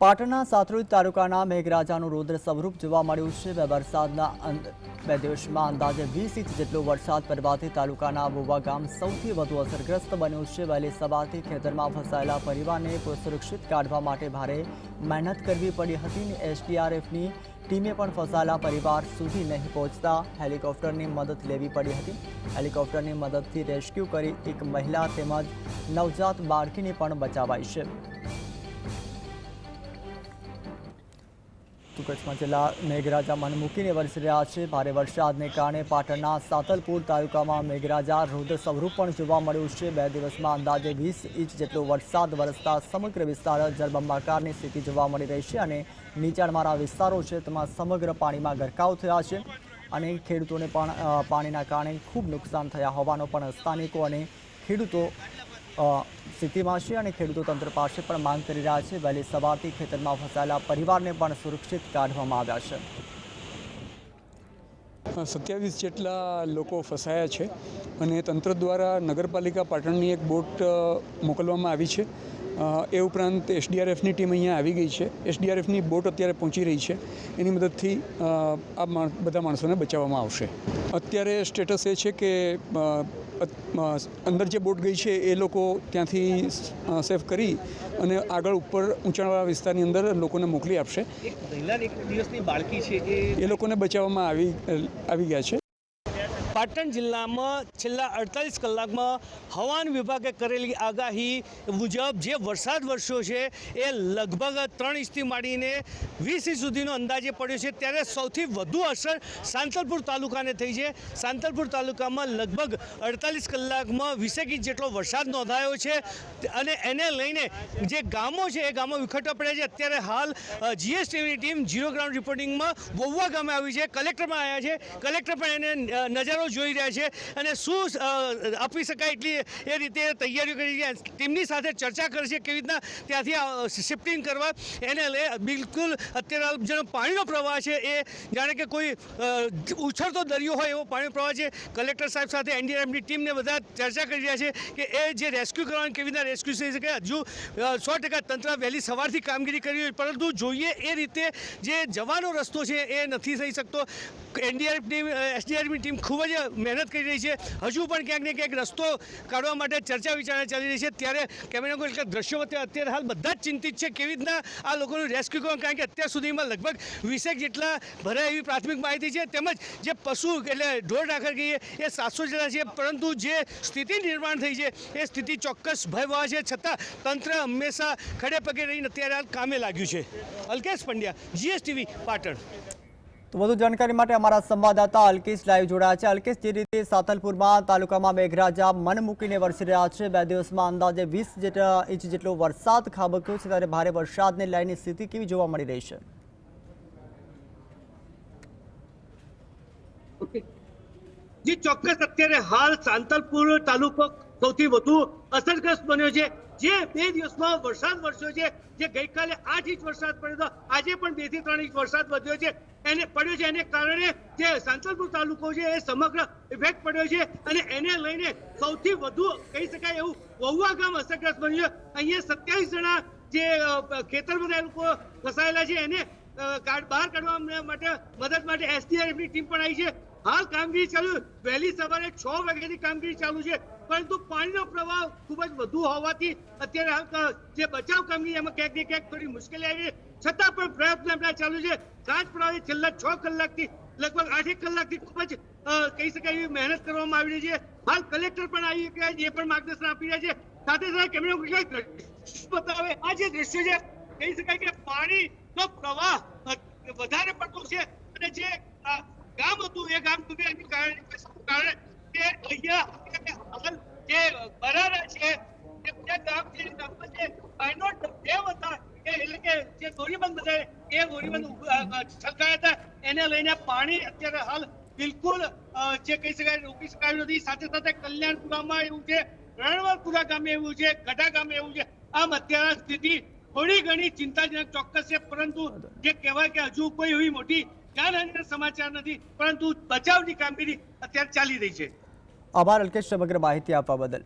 પાટણના સાતરોજ તાલુકાના મેઘરાજાનું રૌદ્ર સ્વરૂપ જોવા મળ્યું છે. બે વરસાદના બે દિવસમાં અંદાજે વીસ ઇંચ જેટલો વરસાદ પડવાથી તાલુકાના વોવા ગામ સૌથી વધુ અસરગ્રસ્ત બન્યું છે. વહેલી સવારથી ખેતરમાં ફસાયેલા પરિવારને સુરક્ષિત કાઢવા માટે ભારે મહેનત કરવી પડી હતી અને એસડીઆરએફની ટીમે પણ ફસાયેલા પરિવાર સુધી નહીં પહોંચતા હેલિકોપ્ટરની મદદ લેવી પડી હતી. હેલિકોપ્ટરની મદદથી રેસ્ક્યુ કરી એક મહિલા તેમજ નવજાત બાળકીને પણ બચાવાઈ છે. તો કચ્છમાં છેલ્લા મેઘરાજા મન મૂકીને વરસી રહ્યા છે. ભારે વરસાદને કારણે પાટણના સાતલપુર તાલુકામાં મેઘરાજા રૌદ્ર સ્વરૂપ પણ જોવા મળ્યું છે. બે દિવસમાં અંદાજે વીસ ઇંચ જેટલો વરસાદ વરસતા સમગ્ર વિસ્તાર જળબંબાકારની સ્થિતિ જોવા મળી રહી છે અને નીચાણવાળા વિસ્તારો છે તેમાં સમગ્ર પાણીમાં ગરકાવ થયા છે અને ખેડૂતોને પણ પાણીના કારણે ખૂબ નુકસાન થયા હોવાનો પણ સ્થાનિકો અને ખેડૂતો સ્થિતિમાં છે અને ખેડૂતો તંત્ર પાસે પણ માંગ કરી રહ્યા છે. વહેલી સવારથી ખેતરમાં ફસાયેલા પરિવારને પણ સુરક્ષિત કાઢવામાં આવ્યા છે. સત્યાવીસ જેટલા લોકો ફસાયા છે અને તંત્ર દ્વારા નગરપાલિકા પાટણની એક બોટ મોકલવામાં આવી છે. એ ઉપરાંત એસડીઆરએફની ટીમ અહીંયા આવી ગઈ છે. એસડીઆરએફની બોટ અત્યારે પહોંચી રહી છે. એની મદદથી આ બધા માણસોને બચાવવામાં આવશે. અત્યારે સ્ટેટસ એ છે કે અંદર જે બોટ ગઈ છે એ લોકો ત્યાંથી સેફ કરી અને આગળ ઉપર ઊંચાણવાળા વિસ્તારની અંદર લોકોને મોકલી આપશે. એક દિવસની બાળકી છે એ લોકોને બચાવવામાં આવી આવી ગયા છે. પાટણ જિલ્લામાં છેલ્લા અડતાલીસ કલાકમાં હવામાન વિભાગે કરેલી આગાહી મુજબ જે વરસાદ વરસ્યો છે એ લગભગ ત્રણ ઇંચથી માંડીને વીસ ઇંચ સુધીનો અંદાજે પડ્યો છે. ત્યારે સૌથી વધુ અસર સાંતલપુર તાલુકાને થઈ છે. સાંતલપુર તાલુકામાં લગભગ અડતાલીસ કલાકમાં વીસેક ઇંચ જેટલો વરસાદ નોંધાયો છે અને એને લઈને જે ગામો છે એ ગામો વિખટવા પડ્યા છે. અત્યારે હાલ જીએસટીની ટીમ ઝીરો ગ્રાઉન્ડ રિપોર્ટિંગમાં વોવા ગામે આવી છે. કલેક્ટરમાં આવ્યા છે. કલેક્ટર પણ એને અ, જોઈ રહ્યા છે અને શું આપી શકાય એટલી એ રીતે તૈયારીઓ કરી રહ્યા ટીમની સાથે ચર્ચા કરશે કેવી રીતના ત્યાંથી શિફ્ટિંગ કરવા. એને લઈ બિલકુલ અત્યારે જેનો પાણીનો પ્રવાહ છે એ, જાણે કે કોઈ ઉછળતો દરિયો હોય એવો પાણીનો પ્રવાહ છે. કલેક્ટર સાહેબ સાથે એનડીઆરએફની ટીમને બધા ચર્ચા કરી રહ્યા છે કે એ જે રેસ્ક્યુ કરવાની, કેવી રીતના રેસ્ક્યુ થઈ શકે. હજુ સો ટકા તંત્ર વહેલી સવારથી કામગીરી કરી હોય પરંતુ જોઈએ એ રીતે જે જવાનો રસ્તો છે એ નથી થઈ શકતો. એનડીઆરએફની એસડીઆરએફની ટીમ ખૂબ જ મહેનત કરી રહી છે. હજુ પણ ક્યાંક ને ક્યાંક રસ્તો કાઢવા માટે ચર્ચા વિચારણા ચાલી રહી છે. ત્યારે કેમેરા કોઈ દ્રશ્યો અત્યારે હાલ બધા જ ચિંતિત છે કેવી રીતના આ લોકોનું રેસ્ક્યુ કરવા, કારણ કે અત્યાર સુધીમાં લગભગ વીસેક જેટલા ભરાય એવી પ્રાથમિક માહિતી છે. તેમજ જે પશુ એટલે ઢોર રાખર કહીએ એ સાતસો જેટલા છે. પરંતુ જે સ્થિતિ નિર્માણ થઈ છે, એ સ્થિતિ ચોક્કસ ભયવા છે. છતાં તંત્ર હંમેશા ખડે પગે રહીને અત્યારે હાલ કામે લાગ્યું છે. અલ્કેશ પંડ્યા જીએસટીવી પાટણ. તો વધુ જાણકારી માટે અમારા સંવાદદાતા અલ્કેશ લાઈવ જોડાયા છે. અલ્કેશ, જે રીતે સાતલપુરમાં તાલુકામાં મેઘરાજા મન મૂકીને વરસી રહ્યા છે, બે દિવસમાં અંદાજે વીસ ઇંચ જેટલો વરસાદ ખાબક્યો છે, ત્યારે ભારે વરસાદને લઈને સ્થિતિ કેવી જોવા મળી રહી છે? જે, ચોક્કસ. અત્યારે હાલ સાંતલપુર તાલુકો સૌથી વધુ અસરગ્રસ્ત બન્યો છે. જે બે દિવસમાં વરસાદ વરસ્યો છે, જે ગઈકાલે આઠ ઇંચ વરસાદ પડ્યો હતો, આજે પણ બેથી ત્રણ ઇંચ વરસાદ વધ્યો છે. એને પડ્યો છે, એને કારણે જે સાંતલપુર તાલુકો છે, એ સમગ્ર ઇફેક્ટ પડ્યો છે અને એને લઈને સૌથી વધુ કહી શકાય એવું વહુવા ગામ અસરગ્રસ્ત બન્યું છે. અહીંયા સત્યાવીસ જણા જે ખેતર બધા લોકો ફસાયેલા છે, એને બહાર કાઢવા માટે મદદ માટે એસડીઆરએફની ટીમ પણ આવી છે. હાલ કામગીરી ચાલુ વહેલી સવારે છ વાગ્યાની કામગીરી ચાલુ છે. પરંતુ પાણીનો પ્રવાહ ખૂબ જ વધુ હોવાથી અત્યારે હાલ જે બચાવ કામગીરી એમાં ક્યાંક ને ક્યાંક થોડી મુશ્કેલી આવી છતાં પણ પ્રયત્ન આપણા ચાલુ છે. સાંજ પ્રવાહી છેલ્લા છ કલાકથી, લગભગ આઠેક કલાકથી ખૂબ જ કહી શકાય એવી મહેનત કરવામાં આવી રહી છે. હાલ કલેક્ટર પણ આવી ગયા એ પણ માર્ગદર્શન આપી રહ્યા છે. સાથે સાથે કેમેરા બતાવે, આ જે દ્રશ્ય છે, કહી શકાય કે પાણીનો પ્રવાહ વધારે પડતો છે. અને જે ગામ ડૂબે એનું કારણે કારણે? કે અહીંયા અમલ જે બરારા છે, જે ગામ છે ગામ છે આઈ નોટ દેવ હતા, કે એટલે કે જે ગોરીબંધ બધા એ ગોરીબંધ છલકાયા હતા. એને લઈને પાણી અત્યારે હાલ બિલકુલ જે કહી શકાય, રોકી શકાયું નથી. સાથે સાથે કલ્યાણપુરામાં એવું છે રણવરપુરા ગામે એવું છે, ગઢા ગામે એવું છે. આમ અત્યારે સ્થિતિ થોડી ઘણી ચિંતાજનક ચોક્કસ છે, પરંતુ જે કહેવાય કે હજુ કોઈ એવી મોટી જાનહાનિના સમાચાર નથી, પરંતુ બચાવની કામગીરી અત્યારે ચાલી રહી છે. આભાર અલ્કેશ સમગ્ર માહિતી આપવા બદલ.